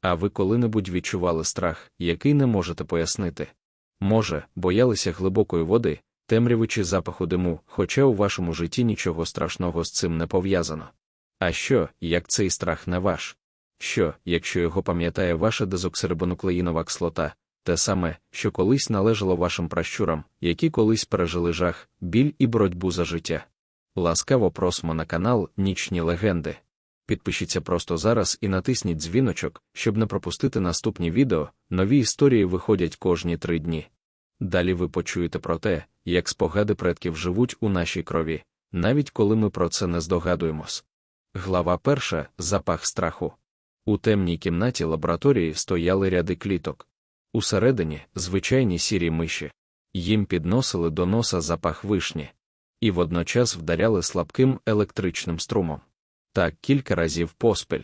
А ви коли-небудь відчували страх, який не можете пояснити? Може, боялися глибокої води, темряви чи запаху диму, хоча у вашому житті нічого страшного з цим не пов'язано. А що, як цей страх не ваш? Що, якщо його пам'ятає ваша дезоксирибонуклеїнова кислота, те саме, що колись належало вашим пращурам, які колись пережили жах, біль і боротьбу за життя? Ласкаво просимо на канал Нічні легенди. Підпишіться просто зараз і натисніть дзвіночок, щоб не пропустити наступні відео. Нові історії виходять кожні три дні. Далі ви почуєте про те, як спогади предків живуть у нашій крові, навіть коли ми про це не здогадуємось. Глава перша запах страху. У темній кімнаті лабораторії стояли ряди кліток. Усередині звичайні сірі миші. Їм підносили до носа запах вишні. І водночас вдаряли слабким електричним струмом. Так кілька разів поспіль.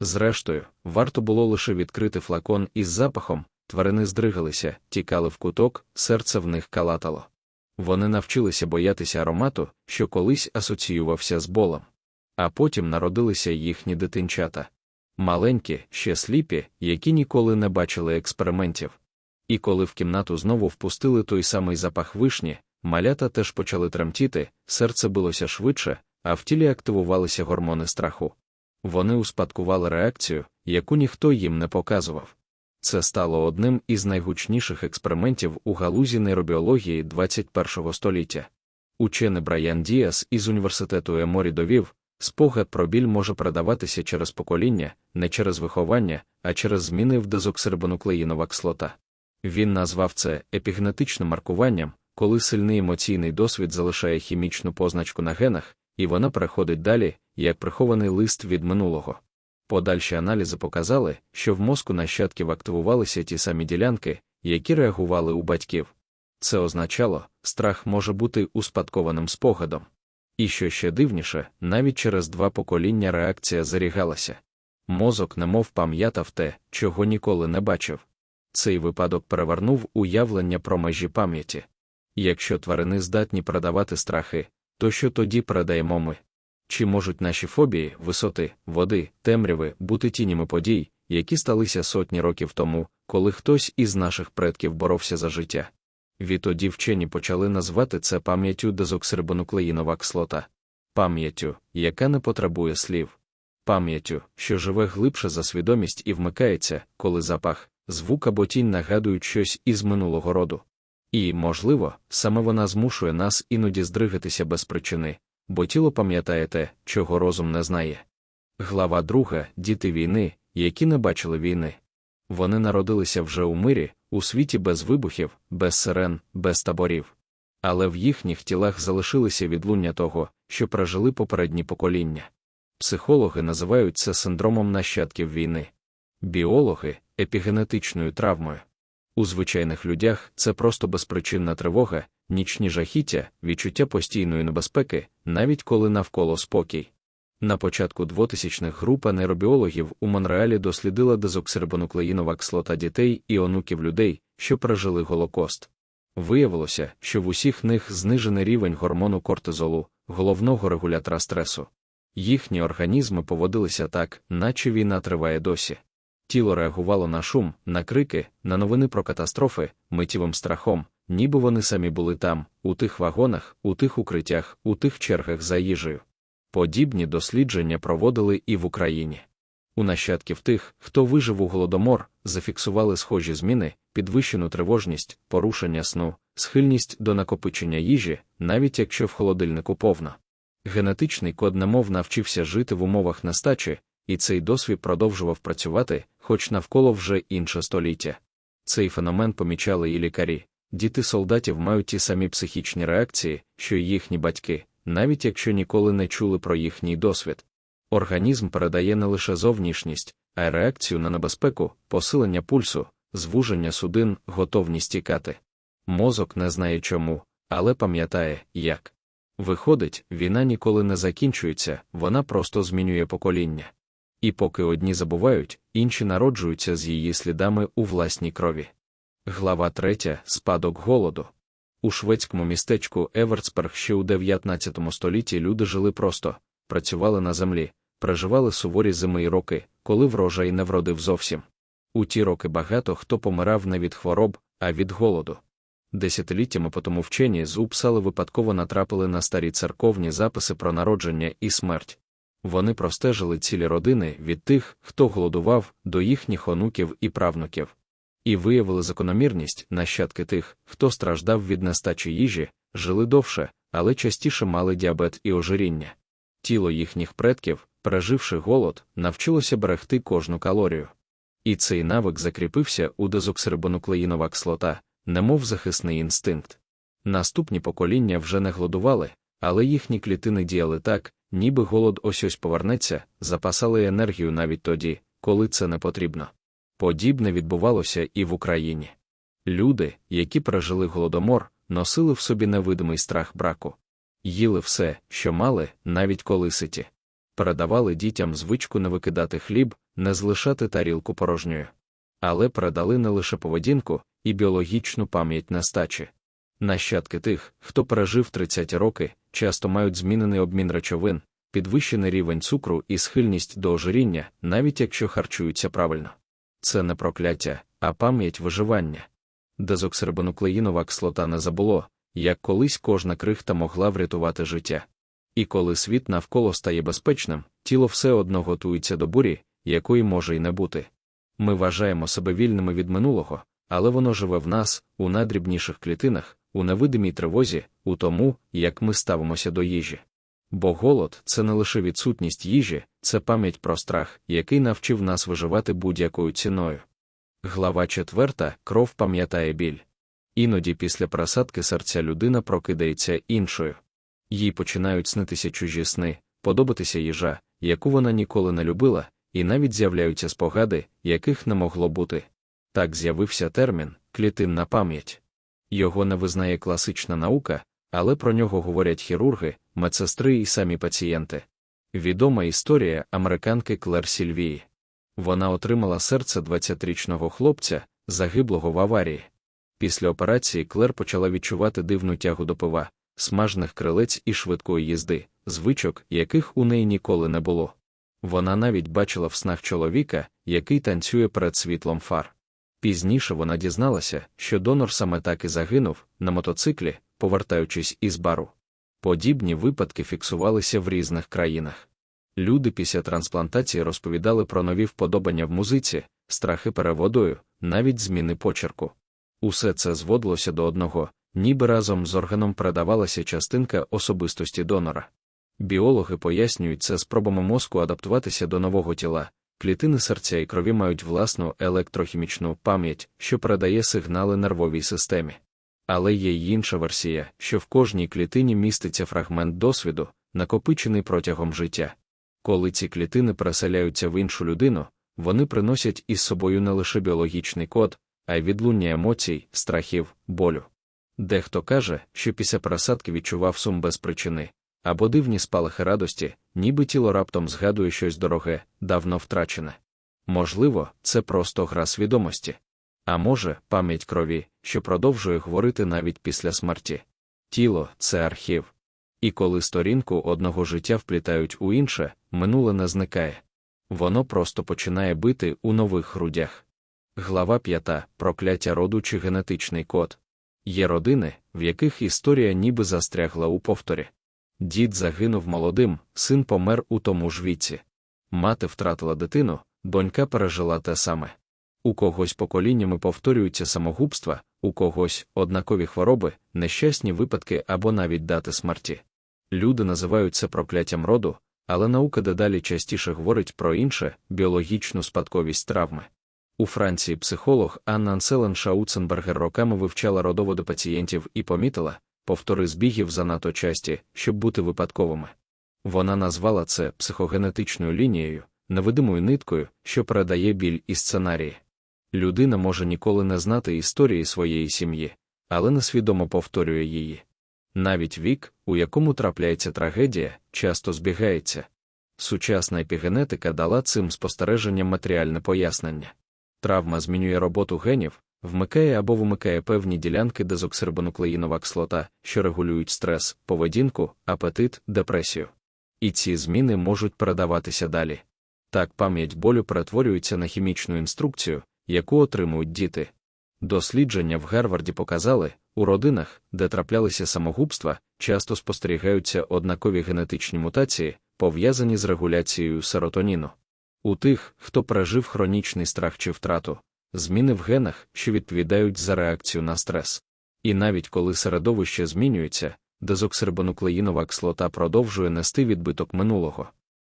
Зрештою, варто було лише відкрити флакон із запахом, тварини здригалися, тікали в куток, серце в них калатало. Вони навчилися боятися аромату, що колись асоціювався з болем. А потім народилися їхні дитинчата. Маленькі, ще сліпі, які ніколи не бачили експериментів. І коли в кімнату знову впустили той самий запах вишні, малята теж почали тремтіти, серце билося швидше, а в тілі активувалися гормони страху. Вони успадкували реакцію, яку ніхто їм не показував. Це стало одним із найгучніших експериментів у галузі нейробіології 21 століття. Учений Брайан Діас із університету Еморі довів, спогад про біль може передаватися через покоління, не через виховання, а через зміни в дезоксирибонуклеїнова кислота. Він назвав це епігенетичним маркуванням, коли сильний емоційний досвід залишає хімічну позначку на генах, і вона переходить далі, як прихований лист від минулого. Подальші аналізи показали, що в мозку нащадків активувалися ті самі ділянки, які реагували у батьків. Це означало, страх може бути успадкованим спогадом. І що ще дивніше, навіть через два покоління реакція зарігалася. Мозок немов пам'ятав те, чого ніколи не бачив. Цей випадок перевернув уявлення про межі пам'яті. Якщо тварини здатні передавати страхи, то що тоді передаємо ми? Чи можуть наші фобії, висоти, води, темряви бути тінями подій, які сталися сотні років тому, коли хтось із наших предків боровся за життя? Відтоді вчені почали назвати це пам'яттю дезоксирибонуклеїнова кислота, пам'яттю, яка не потребує слів, пам'яттю, що живе глибше за свідомість і вмикається, коли запах, звук або тінь нагадують щось із минулого роду. І, можливо, саме вона змушує нас іноді здригатися без причини, бо тіло пам'ятає те, чого розум не знає. Глава друга діти війни, які не бачили війни. Вони народилися вже у мирі, у світі без вибухів, без сирен, без таборів. Але в їхніх тілах залишилися відлуння того, що прожили попередні покоління. Психологи називають це синдромом нащадків війни, біологи епігенетичною травмою. У звичайних людях це просто безпричинна тривога, нічні жахіття, відчуття постійної небезпеки, навіть коли навколо спокій. На початку 2000-х група нейробіологів у Монреалі дослідила дезоксирибонуклеїнова кислота дітей і онуків людей, що пережили Голокост. Виявилося, що в усіх них знижений рівень гормону кортизолу, головного регулятора стресу. Їхні організми поводилися так, наче війна триває досі. Тіло реагувало на шум, на крики, на новини про катастрофи, миттєвим страхом, ніби вони самі були там, у тих вагонах, у тих укриттях, у тих чергах за їжею. Подібні дослідження проводили і в Україні. У нащадків тих, хто вижив у голодомор, зафіксували схожі зміни, підвищену тривожність, порушення сну, схильність до накопичення їжі, навіть якщо в холодильнику повно. Генетичний код немов навчився жити в умовах нестачі, і цей досвід продовжував працювати, хоч навколо вже інше століття. Цей феномен помічали і лікарі. Діти солдатів мають ті самі психічні реакції, що й їхні батьки, навіть якщо ніколи не чули про їхній досвід. Організм передає не лише зовнішність, а й реакцію на небезпеку, посилення пульсу, звуження судин, готовність тікати. Мозок не знає чому, але пам'ятає, як. Виходить, війна ніколи не закінчується, вона просто змінює покоління. І поки одні забувають, інші народжуються з її слідами у власній крові. Глава 3. Спадок голоду. У шведському містечку Еверцберг ще у 19 столітті люди жили просто, працювали на землі, переживали суворі зими й роки, коли врожай не вродив зовсім. У ті роки багато хто помирав не від хвороб, а від голоду. Десятиліттями потому вчені з Упсали випадково натрапили на старі церковні записи про народження і смерть. Вони простежили цілі родини від тих, хто голодував, до їхніх онуків і правнуків, і виявили закономірність нащадки тих, хто страждав від нестачі їжі, жили довше, але частіше мали діабет і ожиріння. Тіло їхніх предків, переживши голод, навчилося берегти кожну калорію. І цей навик закріпився у дезоксирибонуклеїнова кислота, немов захисний інстинкт. Наступні покоління вже не голодували, але їхні клітини діяли так, ніби голод ось ось повернеться, запасали енергію навіть тоді, коли це не потрібно. Подібне відбувалося і в Україні. Люди, які пережили голодомор, носили в собі невидимий страх браку, їли все, що мали, навіть коли ситі. Передавали дітям звичку не викидати хліб, не залишати тарілку порожньою. Але передали не лише поведінку і біологічну пам'ять нестачі. Нащадки тих, хто пережив 30 роки, часто мають змінений обмін речовин, підвищений рівень цукру і схильність до ожиріння, навіть якщо харчуються правильно. Це не прокляття, а пам'ять виживання. Дезоксирибонуклеїнова кислота не забуло, як колись кожна крихта могла врятувати життя. І коли світ навколо стає безпечним, тіло все одно готується до бурі, якої може й не бути. Ми вважаємо себе вільними від минулого, але воно живе в нас, у найдрібніших клітинах, у невидимій тривозі, у тому, як ми ставимося до їжі. Бо голод це не лише відсутність їжі, це пам'ять про страх, який навчив нас виживати будь-якою ціною. Глава четверта кров пам'ятає біль. Іноді після просадки серця людина прокидається іншою. Їй починають снитися чужі сни, подобатися їжа, яку вона ніколи не любила, і навіть з'являються спогади, яких не могло бути. Так з'явився термін клітинна пам'ять. Його не визнає класична наука, але про нього говорять хірурги, медсестри і самі пацієнти. Відома історія американки Клер Сільвії. Вона отримала серце 20-річного хлопця, загиблого в аварії. Після операції Клер почала відчувати дивну тягу до пива, смажних крилець і швидкої їзди, звичок, яких у неї ніколи не було. Вона навіть бачила в снах чоловіка, який танцює перед світлом фар. Пізніше вона дізналася, що донор саме так і загинув на мотоциклі, повертаючись із бару. Подібні випадки фіксувалися в різних країнах. Люди після трансплантації розповідали про нові вподобання в музиці, страхи переводою, навіть зміни почерку. Усе це зводилося до одного, ніби разом з органом передавалася частинка особистості донора. Біологи пояснюють це спробами мозку адаптуватися до нового тіла. Клітини серця і крові мають власну електрохімічну пам'ять, що передає сигнали нервовій системі. Але є й інша версія, що в кожній клітині міститься фрагмент досвіду, накопичений протягом життя. Коли ці клітини переселяються в іншу людину, вони приносять із собою не лише біологічний код, а й відлуння емоцій, страхів, болю. Дехто каже, що після пересадки відчував сум без причини, або дивні спалахи радості, ніби тіло раптом згадує щось дороге, давно втрачене. Можливо, це просто гра свідомості. А може, пам'ять крові, що продовжує говорити навіть після смерті. Тіло це архів. І коли сторінку одного життя вплітають у інше, минуле не зникає. Воно просто починає бити у нових грудях. Глава 5. Прокляття роду чи генетичний код. Є родини, в яких історія ніби застрягла у повторі. Дід загинув молодим, син помер у тому ж віці. Мати втратила дитину, донька пережила те саме. У когось поколіннями повторюються самогубства, у когось однакові хвороби, нещасні випадки або навіть дати смерті. Люди називають це прокляттям роду, але наука дедалі частіше говорить про інше біологічну спадковість травми. У Франції психолог Анна Анселен Шауценбергер роками вивчала родоводи пацієнтів і помітила, повтори збігів занадто часті, щоб бути випадковими. Вона назвала це психогенетичною лінією, невидимою ниткою, що передає біль і сценарії. Людина може ніколи не знати історії своєї сім'ї, але несвідомо повторює її. Навіть вік, у якому трапляється трагедія, часто збігається. Сучасна епігенетика дала цим спостереженням матеріальне пояснення. Травма змінює роботу генів, вмикає або вимикає певні ділянки дезоксирибонуклеїнова кислота, що регулюють стрес, поведінку, апетит, депресію. І ці зміни можуть передаватися далі. Так пам'ять болю перетворюється на хімічну інструкцію, яку отримують діти. Дослідження в Гарварді показали, у родинах, де траплялися самогубства, часто спостерігаються однакові генетичні мутації, пов'язані з регуляцією серотоніну. У тих, хто пережив хронічний страх чи втрату, зміни в генах, що відповідають за реакцію на стрес. І навіть коли середовище змінюється, дезоксирбонуклеїнова кислота продовжує нести відбиток минулого.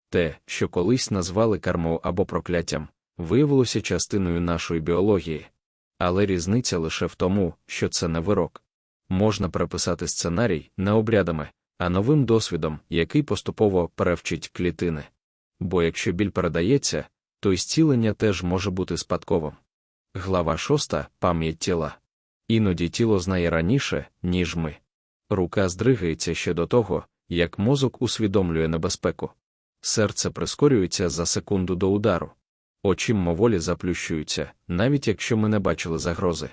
Те, що колись назвали кармою або прокляттям, виявилося частиною нашої біології. Але різниця лише в тому, що це не вирок. Можна переписати сценарій не обрядами, а новим досвідом, який поступово перевчить клітини. Бо якщо біль передається, то й зцілення теж може бути спадковим. Глава 6. Пам'ять тіла. Іноді тіло знає раніше, ніж ми. Рука здригається ще до того, як мозок усвідомлює небезпеку. Серце прискорюється за секунду до удару. Очі моволі заплющуються, навіть якщо ми не бачили загрози.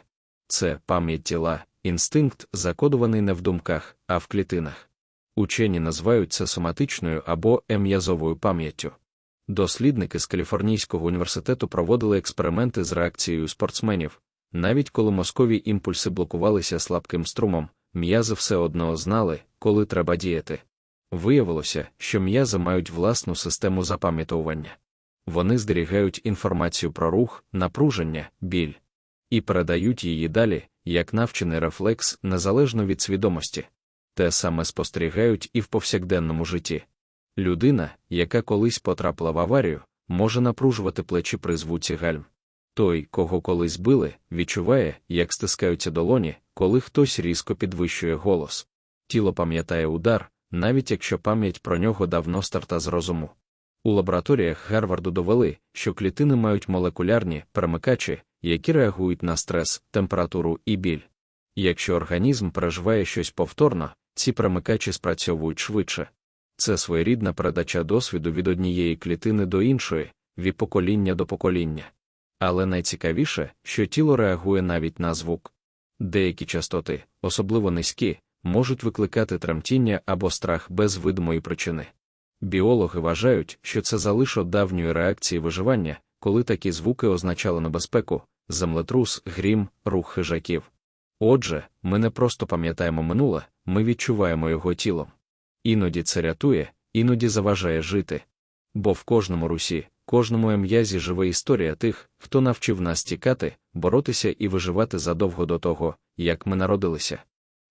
Це пам'ять тіла, інстинкт, закодований не в думках, а в клітинах. Учені називають це соматичною або ем'язовою пам'яттю. Дослідники з Каліфорнійського університету проводили експерименти з реакцією спортсменів. Навіть коли мозкові імпульси блокувалися слабким струмом, м'язи все одно знали, коли треба діяти. Виявилося, що м'язи мають власну систему запам'ятовування. Вони зберігають інформацію про рух, напруження, біль і передають її далі, як навчений рефлекс незалежно від свідомості. Те саме спостерігають і в повсякденному житті. Людина, яка колись потрапила в аварію, може напружувати плечі при звуці гальм. Той, кого колись били, відчуває, як стискаються долоні, коли хтось різко підвищує голос. Тіло пам'ятає удар, навіть якщо пам'ять про нього давно старта з розуму. У лабораторіях Гарварду довели, що клітини мають молекулярні перемикачі, які реагують на стрес, температуру і біль. Якщо організм переживає щось повторно, ці перемикачі спрацьовують швидше. Це своєрідна передача досвіду від однієї клітини до іншої, від покоління до покоління. Але найцікавіше, що тіло реагує навіть на звук. Деякі частоти, особливо низькі, можуть викликати тремтіння або страх без видимої причини. Біологи вважають, що це залишок давньої реакції виживання, коли такі звуки означали небезпеку, землетрус, грім, рух хижаків. Отже, ми не просто пам'ятаємо минуле, ми відчуваємо його тілом. Іноді це рятує, іноді заважає жити. Бо в кожному русі, кожному ем'язі живе історія тих, хто навчив нас тікати, боротися і виживати задовго до того, як ми народилися.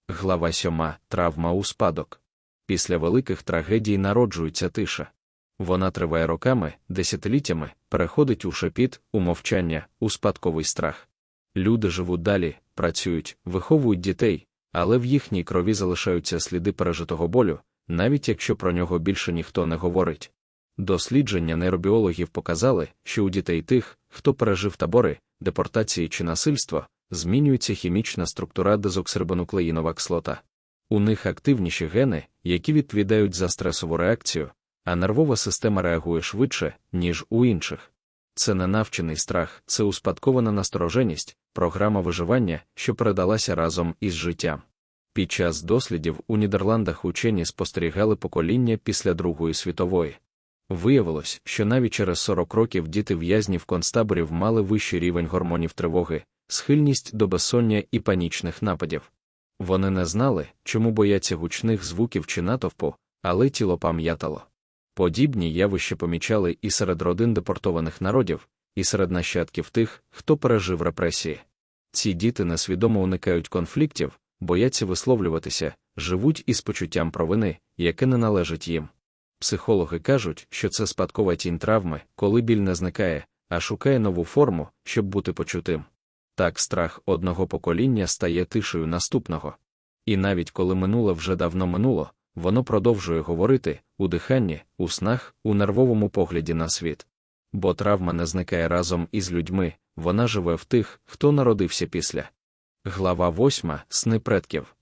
Глава сьома травма у спадок. Після великих трагедій народжується тиша. Вона триває роками, десятиліттями, переходить у шепіт, у мовчання, у спадковий страх. Люди живуть далі, працюють, виховують дітей, але в їхній крові залишаються сліди пережитого болю, навіть якщо про нього більше ніхто не говорить. Дослідження нейробіологів показали, що у дітей тих, хто пережив табори, депортації чи насильство, змінюється хімічна структура дезоксирбонуклеїнова кислота. У них активніші гени, які відповідають за стресову реакцію, а нервова система реагує швидше, ніж у інших. Це не навчений страх, це успадкована настороженість, програма виживання, що передалася разом із життям. Під час дослідів у Нідерландах учені спостерігали покоління після Другої світової. Виявилось, що навіть через 40 років діти в'язнів концтаборів мали вищий рівень гормонів тривоги, схильність до безсоння і панічних нападів. Вони не знали, чому бояться гучних звуків чи натовпу, але тіло пам'ятало. Подібні явища помічали і серед родин депортованих народів, і серед нащадків тих, хто пережив репресії. Ці діти несвідомо уникають конфліктів, бояться висловлюватися, живуть із почуттям провини, яке не належить їм. Психологи кажуть, що це спадкова тінь травми, коли біль не зникає, а шукає нову форму, щоб бути почутим. Так страх одного покоління стає тишею наступного. І навіть коли минуле вже давно минуло, воно продовжує говорити у диханні, у снах, у нервовому погляді на світ. Бо травма не зникає разом із людьми, вона живе в тих, хто народився після. Глава восьма Сни предків.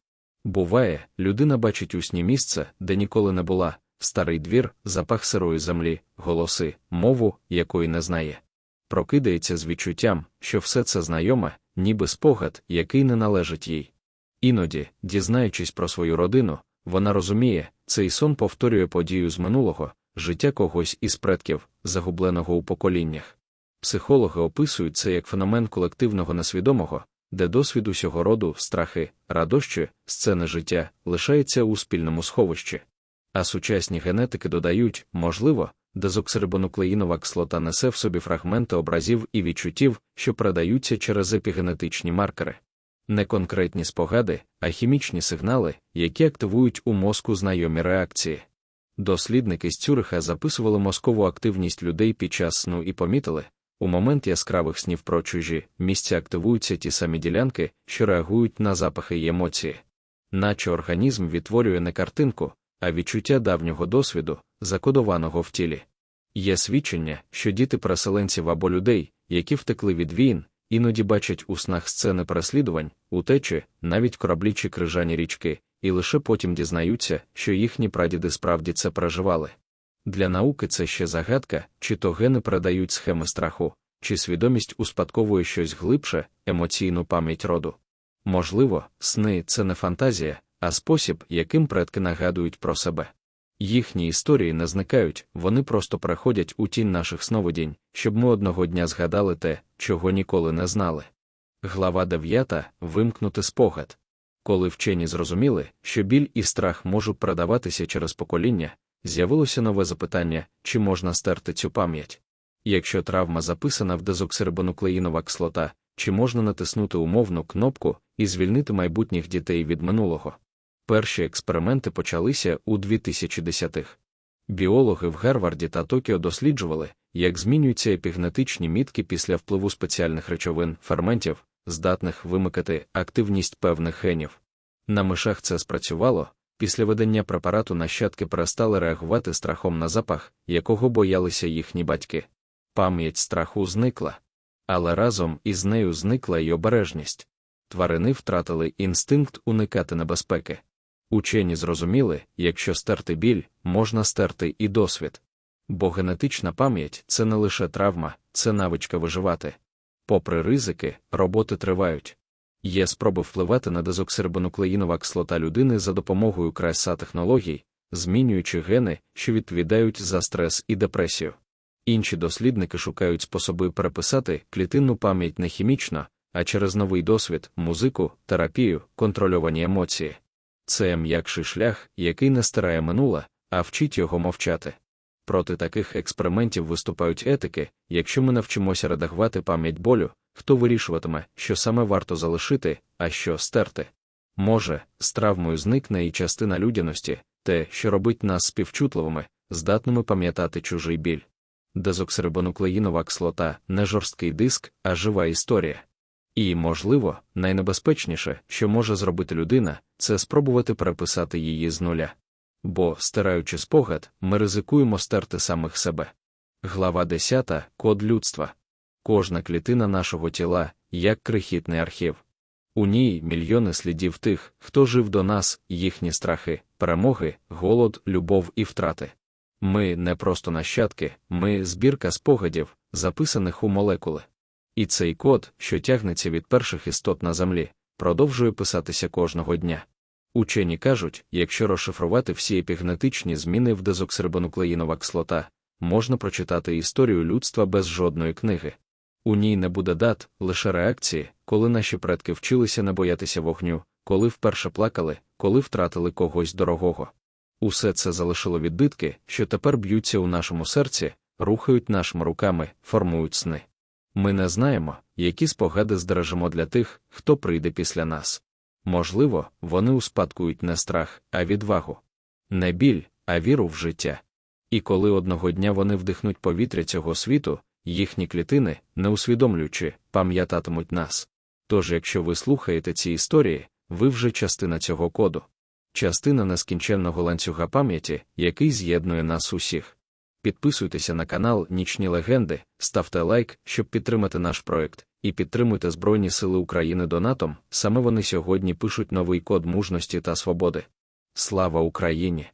Буває, людина бачить усні місце, де ніколи не була, старий двір, запах сирої землі, голоси, мову, якої не знає. Прокидається з відчуттям, що все це знайоме, ніби спогад, який не належить їй. Іноді, дізнаючись про свою родину, вона розуміє, цей сон повторює подію з минулого, життя когось із предків, загубленого у поколіннях. Психологи описують це як феномен колективного несвідомого, де досвід усього роду, страхи, радощі, сцени життя лишається у спільному сховищі. А сучасні генетики додають, можливо, дезоксирибонуклеїнова кислота несе в собі фрагменти образів і відчуттів, що передаються через епігенетичні маркери. Не конкретні спогади, а хімічні сигнали, які активують у мозку знайомі реакції. Дослідники з Цюриха записували мозкову активність людей під час сну і помітили, у момент яскравих снів про чужі місця активуються ті самі ділянки, що реагують на запахи й емоції. Наче організм відтворює не картинку, а відчуття давнього досвіду, закодованого в тілі. Є свідчення, що діти переселенців або людей, які втекли від війн, іноді бачать у снах сцени переслідувань, утечі, навіть кораблі чи крижані річки, і лише потім дізнаються, що їхні прадіди справді це переживали. Для науки це ще загадка, чи то гени передають схеми страху, чи свідомість успадковує щось глибше, емоційну пам'ять роду. Можливо, сни це не фантазія, а спосіб, яким предки нагадують про себе. Їхні історії не зникають, вони просто приходять у тінь наших сновидінь, щоб ми одного дня згадали те, чого ніколи не знали. Глава 9. Вимкнути спогад. Коли вчені зрозуміли, що біль і страх можуть передаватися через покоління, з'явилося нове запитання, чи можна стерти цю пам'ять. Якщо травма записана в дезоксирибонуклеїнова кислота, чи можна натиснути умовну кнопку і звільнити майбутніх дітей від минулого. Перші експерименти почалися у 2010-х. Біологи в Гарварді та Токіо досліджували, як змінюються епігнетичні мітки після впливу спеціальних речовин, ферментів, здатних вимикати активність певних генів. На мишах це спрацювало, після ведення препарату нащадки перестали реагувати страхом на запах, якого боялися їхні батьки. Пам'ять страху зникла. Але разом із нею зникла й обережність. Тварини втратили інстинкт уникати небезпеки. Учені зрозуміли, якщо стерти біль, можна стерти і досвід. Бо генетична пам'ять це не лише травма, це навичка виживати. Попри ризики, роботи тривають. Є спроби впливати на дезоксирибонуклеїнова кислота людини за допомогою краса технологій, змінюючи гени, що відповідають за стрес і депресію. Інші дослідники шукають способи переписати клітинну пам'ять не хімічно, а через новий досвід, музику, терапію, контрольовані емоції. Це м'якший шлях, який не стирає минуле, а вчить його мовчати. Проти таких експериментів виступають етики, якщо ми навчимося редагувати пам'ять болю, хто вирішуватиме, що саме варто залишити, а що стерти. Може, з травмою зникне і частина людяності, те, що робить нас співчутливими, здатними пам'ятати чужий біль. Дезоксирибонуклеїнова кислота не жорсткий диск, а жива історія. І, можливо, найнебезпечніше, що може зробити людина, це спробувати переписати її з нуля. Бо, стираючи спогад, ми ризикуємо стерти самих себе. Глава 10. Код людства. Кожна клітина нашого тіла, як крихітний архів. У ній мільйони слідів тих, хто жив до нас, їхні страхи, перемоги, голод, любов і втрати. Ми не просто нащадки, ми збірка спогадів, записаних у молекули. І цей код, що тягнеться від перших істот на землі, продовжує писатися кожного дня. Учені кажуть, якщо розшифрувати всі епігнетичні зміни в дезоксирибонуклеїнова кислота, можна прочитати історію людства без жодної книги. У ній не буде дат, лише реакції, коли наші предки вчилися не боятися вогню, коли вперше плакали, коли втратили когось дорогого. Усе це залишило відбитки, що тепер б'ються у нашому серці, рухають нашими руками, формують сни. Ми не знаємо, які спогади здережемо для тих, хто прийде після нас. Можливо, вони успадкують не страх, а відвагу, не біль, а віру в життя. І коли одного дня вони вдихнуть повітря цього світу, їхні клітини, не усвідомлюючи, пам'ятатимуть нас. Тож, якщо ви слухаєте ці історії, ви вже частина цього коду, частина нескінченного ланцюга пам'яті, який з'єднує нас усіх. Підписуйтеся на канал Нічні Легенди, ставте лайк, щоб підтримати наш проект, і підтримуйте Збройні Сили України донатом. Саме вони сьогодні пишуть новий код мужності та свободи. Слава Україні!